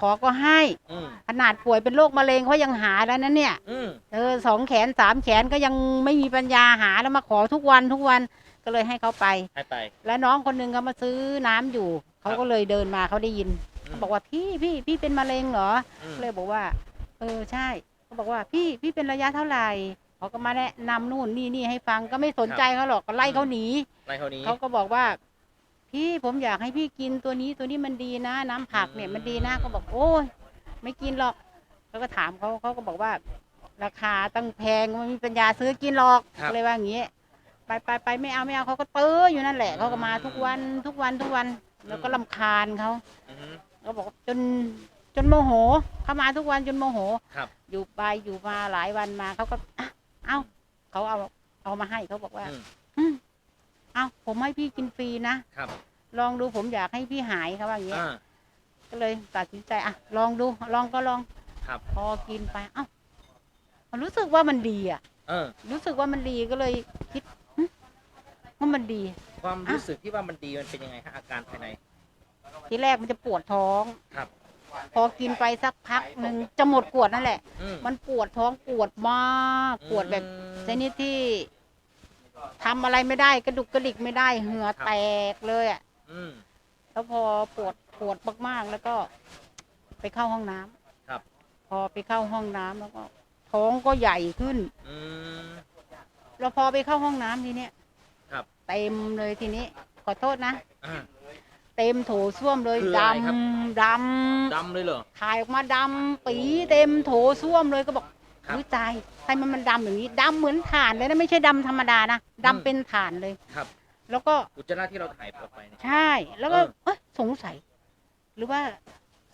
ขอก็ให้ อืมขนาดป่วยเป็นโรคมะเร็งเขายังหาแล้วนะเนี่ย อืมเออสองแขนสามแขนก็ยังไม่มีปัญญาหาแล้วมาขอทุกวันทุกวันก็เลยให้เขาไป ให้ไป แล้วน้องคนหนึงเขามาซื้อน้ำอยู่ เขาก็เลยเดินมาเขาได้ยินอืม เขาบอกว่าพี่พี่พี่เป็นมะเร็งเหรออืมก็เลยบอกว่า เออใช่เขาบอกว่าพี่พี่เป็นระยะเท่าไหร่เขาก็มาแนะนำนู่นนี่นี่ให้ฟังก็ไม่สนใจเขาหรอกก็ไล่เขาหนี ในเท่านี้เขาก็บอกว่า พี่ผมอยากให้พี่กินตัวนี้ตัวนี้มันดีนะ น้ำผักเนี่ยอืมมันดีนะเขาบอกโอ้ยไม่กินหรอกแล้วก็ถามเขาเขาก็บอกว่า ราคาตั้งแพงมันมีปัญญาซื้อกินหรอกก็เลยว่าอย่างนี้ไปไปไปไม่เอาไม่เอาเขาก็เตื้ออยู่นั่นแหละเขาก็มาทุกวันทุกวันทุกวันแล้วก็ลำคาญเขาอืม เขาบอกว่าจนจนโมโหเขามาทุกวันจนโมโหครับ อยู่ไปอยู่มาหลายวันมาเขาก็อะเอาเขาเอาเอามาให้เขาบอกว่า อืมอืมเอาผมให้พี่กินฟรีนะครับ ลองดูผมอยากให้พี่หายเขาว่าอย่างเงี้ยอ่า ก็เลยตัดสินใจอะลองดูลองก็ลองครับ พอกินไปเอ้ามันรู้สึกว่ามันดีอะ เออ รู้สึกว่ามันดีก็เลยคิดหึว่ามันดี ความรู้สึกที่ว่ามันดีมันเป็นยังไงฮะอาการภายใน ทีแรกมันจะปวดท้อง ครับ พอกินไปสักพักหนึ่งจะหมดขวดนั่นแหละ อืมมันปวดท้องปวดมาก ปวดแบบอืมชนิดที่ ทำอะไรไม่ได้กระดุกกระดิกไม่ได้เหงื่อครับแตกเลยอะอืม แล้วพอปวดปวดมากๆแล้วก็ ไปเข้าห้องน้ำครับ พอไปเข้าห้องน้ำแล้วก็ ท้องก็ใหญ่ขึ้น อืม แล้วพอไปเข้าห้องน้ำทีเนี้ยครับ เต็มเลยทีนี้ ขอโทษนะ อ่า เต็มโถส้วมเลยคือดอะไรครับำดดำเลยเหรอำถ่ายออกมาดำปีเต็มโถส้วมเลยก็บอก ครับอุ้ยตายทำไมมันดำอย่างนี้ดำเหมือนถ่านเลยนะไม่ใช่ดำธรรมดานะอืม ดำเป็นถ่านเลย ครับแล้วก็อุจจาระที่เราถ่ายออกไปเนี่ย ใช่ แล้วก็เออเอ้ยสงสัย หรือว่า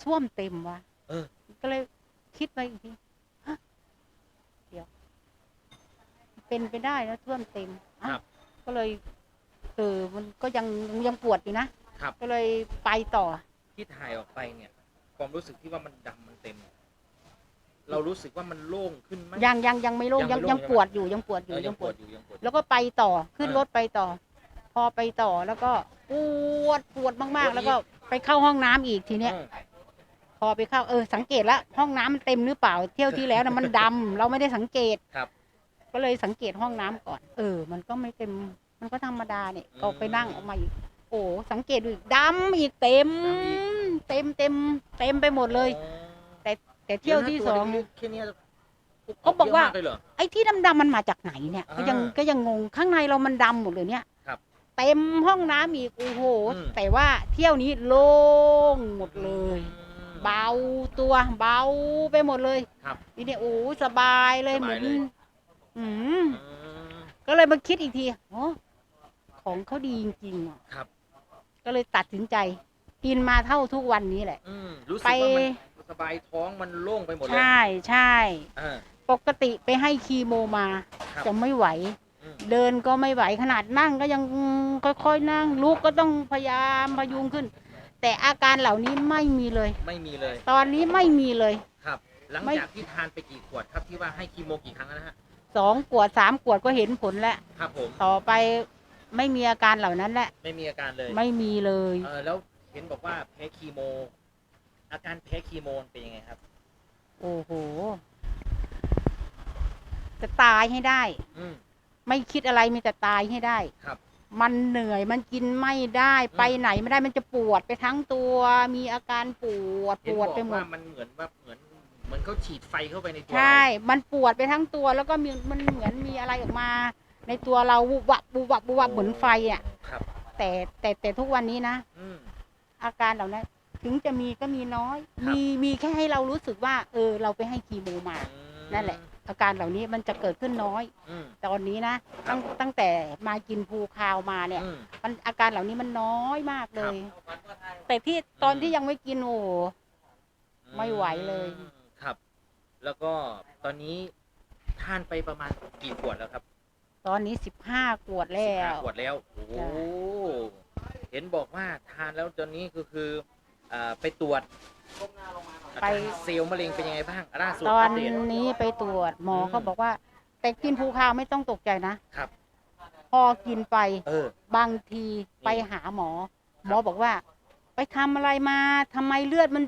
ส้วมเต็มวะเออ ก็เลยคิดไปอีกทีฮะเดี๋ยว เป็นไปได้นะส้วมเต็มอะครับก็เลยเออมันก็ยังยังปวดอยู่นะครับ ก็เลยไปต่อ ที่ถ่ายออกไปเนี่ย ความรู้สึกที่ว่ามันดำมันเต็มเรารู้สึกว่ามันโล่งขึ้นไหม ยังยังยังไม่โล่งยัยังงไม่โล่งยังใช่ไหมปวดอยู่ยังปวดอเอยู่อยัยังงปปววดดอยู่ยังปวดอยู่แล้วก็ไปต่อขึ้นเออรถไปต่อ พอไปต่อแล้วก็ปวดปวดมากปวดอีๆกแล้วก็ไปเข้าห้องน้ำอีกทีเนี้ยเออ พอไปเข้าเออสังเกตแล้วห้องน้ำมันเต็มหรือเปล่า เที่ยวที่แล้วนะมันดำเราไม่ได้สังเกตครับก็เลยสังเกตห้องน้ำก่อน เออ มันก็ไม่เต็มมันก็ธรรมดาเนี่ยก็ไปนั่งออกมาอีก โอ้สังเกตดูอีกดำอีกเต็ม ดำอีกเต็มเต็มเต็มไปหมดเลย อ๋อ แต่เที่ยวที่สองเดี๋ยวนะตัวเล็กๆแค่เนี้ยเขาบอกว่าเยะมเลยเหรอไอ้ที่ดำๆมันมาจากไหนเนี่ยก็ยังอ่าก็ยังงงข้างในเรามันดำหมดเลยเนี่ยครับเต็มห้องน้ำอีกโอ้โหอืมแต่ว่าเที่ยวนี้โล่งหมดเลยอืมเบาตัวเบาไปหมดเลยครับทีนี้โอ้สบายเลยสเหบายมือนเลยอืมอืมก็เลยมาคิดอีกทีโอ้ของเขาดีจริงๆอะครับก็เลยตัดสินใจ กินมาเท่าทุกวันนี้แหละอืมรู้สึกไปว่ามัน สบายท้องมันโล่งไปหมดเลยใช่ใช่ อ่า ปกติไปให้คีโมมา ครับ จะไม่ไหว อืมเดินก็ไม่ไหวขนาดนั่งก็ยังค่อยๆนั่งลุกก็ต้องพยายามพยุงขึ้น แต่อาการเหล่านี้ไม่มีเลย ไม่มีเลยตอนนี้ไม่มีเลย ครับ หลังไม่ จากที่ทานไปกี่ขวดครับที่ว่าให้คีโมกี่ครั้งแล้วนะฮะสองขวดสามขวดก็เห็นผลแล้ว ครับผมต่อไปไม่มีอาการเหล่านั้นแหละ ไม่มีอาการเลยไม่มีเลย เออแล้วเห็นบอกว่าแพ้คีโม อาการแพ้คีโมเป็นยังไงครับ โอ้โห จะตายให้ได้ อืม ไม่คิดอะไรมีแต่ตายให้ได้ครับมันเหนื่อยมันกินไม่ได้ไปไหนไม่ได้มันจะปวดไปทั้งตัว มีอาการปวดเห็ปนวบดอกไปหมว่าดมันเหมือนว่าเหมือนเหมือนเขาฉีดไฟเข้าไปในตัวใช่ มันปวดไปทั้งตัว แล้วก็มีมันเหมือนมีอะไรออกมา ในตัวเราบุบวับบุบวับบุบวับเหมือนไฟอะ ครับ แต่แต่แต่ทุกวันนี้นะ อืมอาการเหล่านั้น ถึงจะมีก็มีน้อย ครับ มีมีแค่ให้เรารู้สึกว่า เออ เราไปให้คีโมมาอืมนั่นแหละ อาการเหล่านี้มันจะเกิดขึ้นน้อย อืม ตอนนี้นะตั้งตั้งแต่มากินภูคาวมาเนี่ย อืม มันอาการเหล่านี้มันน้อยมากเลครับยแต่ที่ตอนที่ยังไม่กินโอ้โห ไม่ไหวเลย อืมครับ แล้วก็ตอนนี้ทานไปประมาณกี่ขวดแล้วครับตอนนี้สิบห้าขวดแล้สิบห้าว ขวดแล้ว โอ้โหจ้ะเห็นบอกว่าทานแล้วตอนนี้ก็คือ อ่าไปตรวจไปอาการเซลล์มะเร็งเป็นยังไงบ้างล่าสุดตออันปเดต นี้ไปตรวจหมออืมเขาบอกว่า แต่กินภูคาวไม่ต้องตกใจนะ ครับ พอกินไปเออ บางทีไปหาหมอ หมอบอกว่า ไปทำอะไรมาทำไมเลือดมัน